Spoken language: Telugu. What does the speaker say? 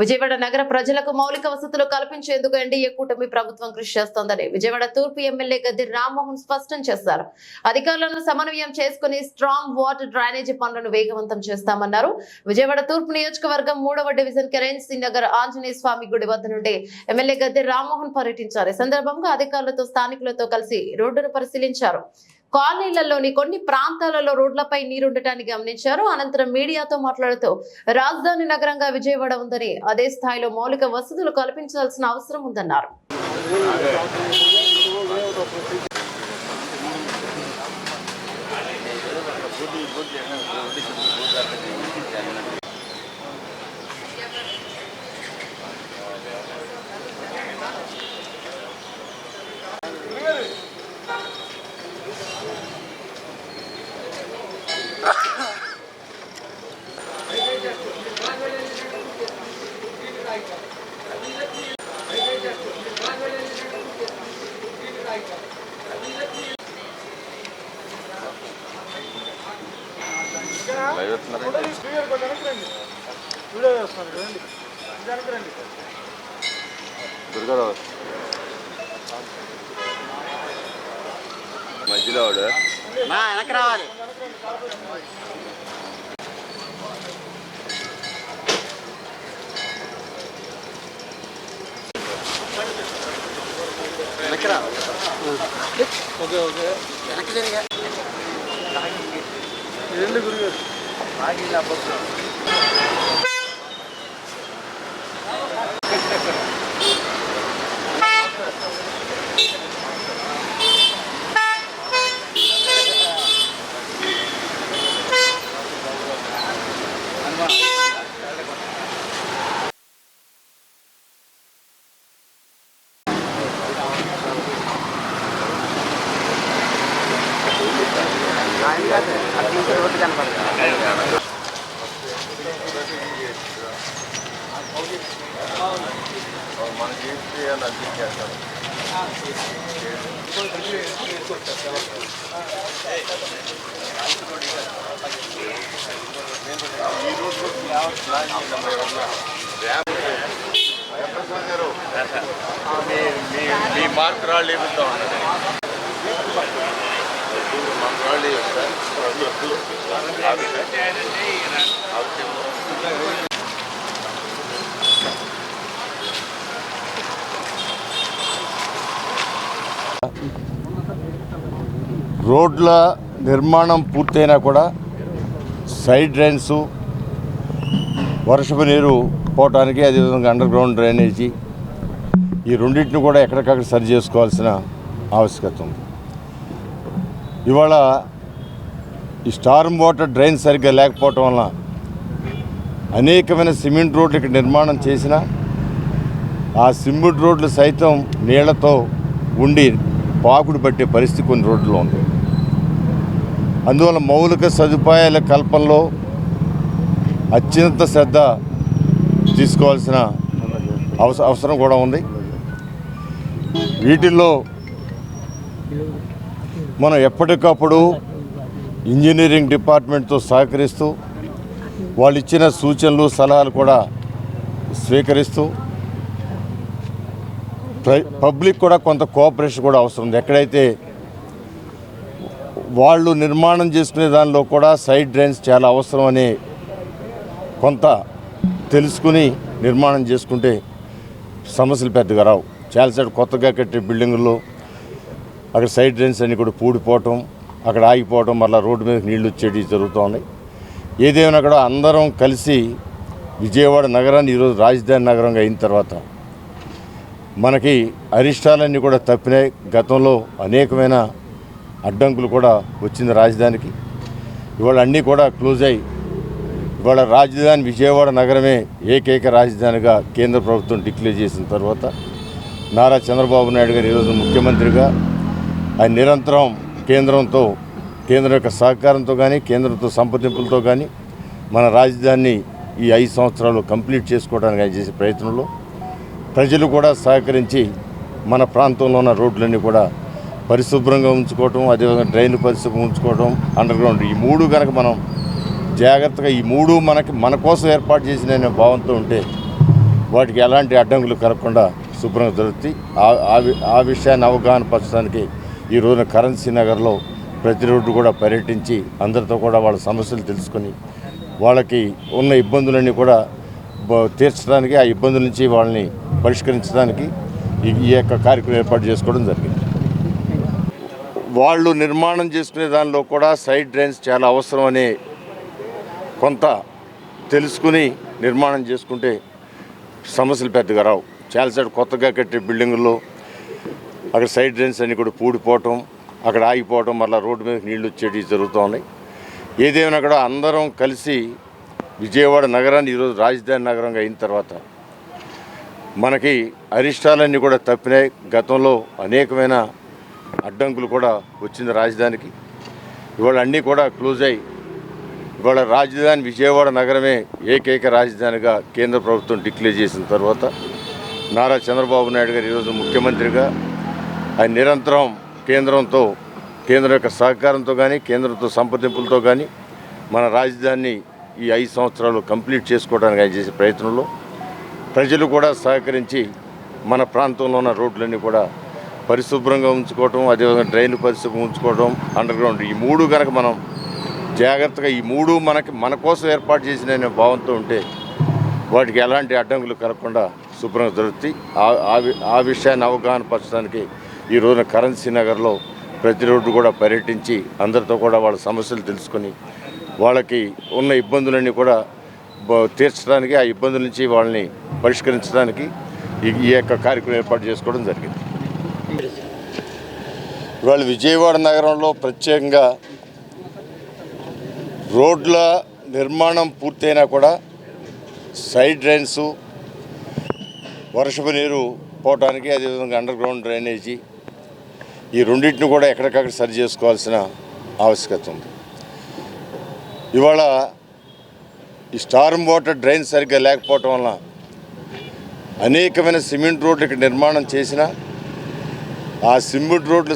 విజయవాడ నగర ప్రజలకు మౌలిక వసతులు కల్పించేందుకు ఎన్డీఏ కూటమి ప్రభుత్వం కృషి చేస్తోందని విజయవాడ తూర్పు ఎమ్మెల్యే గద్ది రామ్మోహన్ స్పష్టం చేశారు. అధికారులను సమన్వయం చేసుకుని స్ట్రాంగ్ వాటర్ డ్రైనేజీ పనులను వేగవంతం చేస్తామన్నారు. విజయవాడ తూర్పు నియోజకవర్గం మూడవ డివిజన్ కరెన్సీ నగర్ ఆంజనేయ స్వామి గుడి వద్ద నుండి ఎమ్మెల్యే గద్ది రామ్మోహన్ పర్యటించారు. ఈ సందర్భంగా అధికారులతో స్థానికులతో కలిసి రోడ్డును పరిశీలించారు. కాలనీలలోని కొన్ని ప్రాంతాలలో రోడ్లపై నీరుండటాన్ని గమనించారు. అనంతరం మీడియాతో మాట్లాడుతూ రాజధాని నగరంగా విజయవాడ ఉందని అదే స్థాయిలో మౌలిక వసతులు కల్పించాల్సిన అవసరం ఉందన్నారు. దుర్గారావు. మధ్యలో వాడు. వెనక్కి రావాలి. వెనక్కి రా. Okay okay. వెనక్కి జరిగా రెండు గురుగారు రోడ్డు కనపడదు మీ మీ మీ మార్క్ రాళ్ళు ఏమిటో మార్క్ రాళ్ళు సార్ రోడ్ల నిర్మాణం పూర్తయినా కూడా సైడ్ డ్రైన్స్ వర్షపు నీరు పోవటానికి అదేవిధంగా అండర్ గ్రౌండ్ డ్రైనేజీ ఈ రెండింటిని కూడా ఎక్కడికక్కడ సరి చేసుకోవాల్సిన ఆవశ్యకత ఉంది. ఇవాళ ఈ స్టార్మ్ వాటర్ డ్రైన్ సరిగ్గా లేకపోవటం వలన అనేకమైన సిమెంట్ రోడ్లు ఇక్కడ నిర్మాణం చేసిన ఆ సిమెంట్ రోడ్లు సైతం నీళ్ళతో ఉండి పాకుడు పట్టే పరిస్థితి కొన్ని రోడ్లు ఉంది. అందువల్ల మౌలిక సదుపాయాల కల్పనలో అత్యంత శ్రద్ధ తీసుకోవాల్సిన అవస అవసరం కూడా ఉంది. వీటిల్లో మనం ఎప్పటికప్పుడు ఇంజనీరింగ్ డిపార్ట్మెంట్తో సహకరిస్తూ వాళ్ళు ఇచ్చిన సూచనలు సలహాలు కూడా స్వీకరిస్తూ ప్ర- పబ్లిక్ కూడా కొంత కోఆపరేషన్ కూడా అవసరం ఉంది. ఎక్కడైతే వాళ్ళు నిర్మాణం చేసుకునే దానిలో కూడా సైడ్ డ్రైన్స్ చాలా అవసరం అని కొంత తెలుసుకుని నిర్మాణం చేసుకుంటే సమస్యలు పెద్దగా రావు. చాలా సైడ్ కొత్తగా కట్టే బిల్డింగుల్లో అక్కడ సైడ్ డ్రైన్స్ అన్నీ కూడా పూడిపోవటం అక్కడ ఆగిపోవటం మళ్ళీ రోడ్డు మీద నీళ్ళు వచ్చేటివి జరుగుతూ ఉన్నాయి. ఏదేమైనా కూడా అందరం కలిసి విజయవాడ నగరాన్ని ఈరోజు రాజధాని నగరంగా అయిన తర్వాత మనకి అరిష్టాలన్నీ కూడా తప్పినాయి. గతంలో అనేకమైన అడ్డంకులు కూడా వచ్చింది రాజధానికి. ఇవాళ అన్నీ కూడా క్లోజ్ అయ్యి ఇవాళ రాజధాని విజయవాడ నగరమే ఏకైక రాజధానిగా కేంద్ర ప్రభుత్వం డిక్లేర్ చేసిన తర్వాత నారా చంద్రబాబు నాయుడు గారు ఈరోజు ముఖ్యమంత్రిగా ఆయన నిరంతరం కేంద్రంతో కేంద్రం యొక్క సహకారంతో కానీ కేంద్రంతో సంప్రదింపులతో కానీ మన రాజధానిని ఈ ఐదు సంవత్సరాలు కంప్లీట్ చేసుకోవడానికి ఆయన చేసే ప్రయత్నంలో ప్రజలు కూడా సహకరించి మన ప్రాంతంలో ఉన్న రోడ్లన్నీ కూడా పరిశుభ్రంగా ఉంచుకోవటం అదేవిధంగా డ్రైన్లు పరిశుభ్రంగా ఉంచుకోవటం అండర్ గ్రౌండ్ ఈ మూడు కనుక మనం జాగ్రత్తగా ఈ మూడు మనకి మన కోసం ఏర్పాటు చేసిన భావంతో ఉంటే వాటికి ఎలాంటి అడ్డంకులు కలగకుండా శుభ్రంగా దొరుకుతాయి ఆ- వి- ఆ విషయాన్ని అవగాహన పరచడానికి ఈ రోజున కరెన్సీ నగర్లో ప్రతి రోడ్డు కూడా పర్యటించి అందరితో కూడా వాళ్ళ సమస్యలు తెలుసుకొని వాళ్ళకి ఉన్న ఇబ్బందులన్నీ కూడా తీర్చడానికి ఆ ఇబ్బందుల నుంచి వాళ్ళని పరిష్కరించడానికి ఈ యొక్క కార్యక్రమం ఏర్పాటు చేసుకోవడం జరిగింది. వాళ్ళు నిర్మాణం చేసుకునే దానిలో కూడా సైడ్ డ్రైన్స్ చాలా అవసరం అనే కొంత తెలుసుకుని నిర్మాణం చేసుకుంటే సమస్యలు పెద్దగా రావు. చాలాసార్లు కొత్తగా కట్టే బిల్డింగుల్లో అక్కడ సైడ్ డ్రైన్స్ అన్నీ కూడా పూడిపోవటం అక్కడ ఆగిపోవటం మళ్ళీ రోడ్డు మీద నీళ్ళు వచ్చేటివి జరుగుతూ ఉన్నాయి. ఏదేమైనా కూడా అందరం కలిసి విజయవాడ నగరాన్ని ఈరోజు రాజధాని నగరంగా అయిన తర్వాత మనకి అరిష్టాలన్నీ కూడా తప్పినాయి. గతంలో అనేకమైన అడ్డంకులు కూడా వచ్చింది రాజధానికి. ఇవాళ అన్నీ కూడా క్లోజ్ అయ్యి ఇవాళ రాజధాని విజయవాడ నగరమే ఏకైక రాజధానిగా కేంద్ర ప్రభుత్వం డిక్లేర్ చేసిన తర్వాత నారా చంద్రబాబు నాయుడు గారు ఈరోజు ముఖ్యమంత్రిగా ఆయన నిరంతరం కేంద్రంతో కేంద్రం యొక్క సహకారంతో కానీ కేంద్రంతో సంప్రదింపులతో కానీ మన రాజధానిని ఈ ఐదు సంవత్సరాలు కంప్లీట్ చేసుకోవడానికి ఆయన చేసే ప్రయత్నంలో ప్రజలు కూడా సహకరించి మన ప్రాంతంలో ఉన్న రోడ్లన్నీ కూడా పరిశుభ్రంగా ఉంచుకోవటం అదేవిధంగా డ్రైన్లు పరిశుభ్రంగా ఉంచుకోవడం అండర్ గ్రౌండ్ ఈ మూడు కనుక మనం జాగ్రత్తగా ఈ మూడు మనకి మన కోసం ఏర్పాటు చేసిన భావంతో ఉంటే వాటికి ఎలాంటి అడ్డంకులు కలగకుండా శుభ్రంగా దొరుకుతాయి ఆ- ఆ వి- ఆ విషయాన్ని అవగాహన పరచడానికి ఈ రోజున కరెన్సీ నగర్లో ప్రతి రోడ్డు కూడా పర్యటించి అందరితో కూడా వాళ్ళ సమస్యలు తెలుసుకొని వాళ్ళకి ఉన్న ఇబ్బందులన్నీ కూడా తీర్చడానికి ఆ ఇబ్బందుల నుంచి వాళ్ళని పరిష్కరించడానికి ఈ యొక్క కార్యక్రమం ఏర్పాటు చేసుకోవడం జరిగింది. ఇవాళ విజయవాడ నగరంలో ప్రత్యేకంగా రోడ్ల నిర్మాణం పూర్తయినా కూడా సైడ్ డ్రైన్స్ వర్షపు నీరు పోవటానికి అదేవిధంగా అండర్ గ్రౌండ్ డ్రైనేజీ ఈ రెండింటిని కూడా ఎక్కడికక్కడ సరి చేసుకోవాల్సిన ఆవశ్యకత ఉంది. ఇవాళ ఈ స్టార్మ్ వాటర్ డ్రైన్ సరిగ్గా లేకపోవటం వలన అనేకమైన సిమెంట్ రోడ్లు ఇక్కడ నిర్మాణం చేసినా ఆ సిమెంట్ రోడ్లు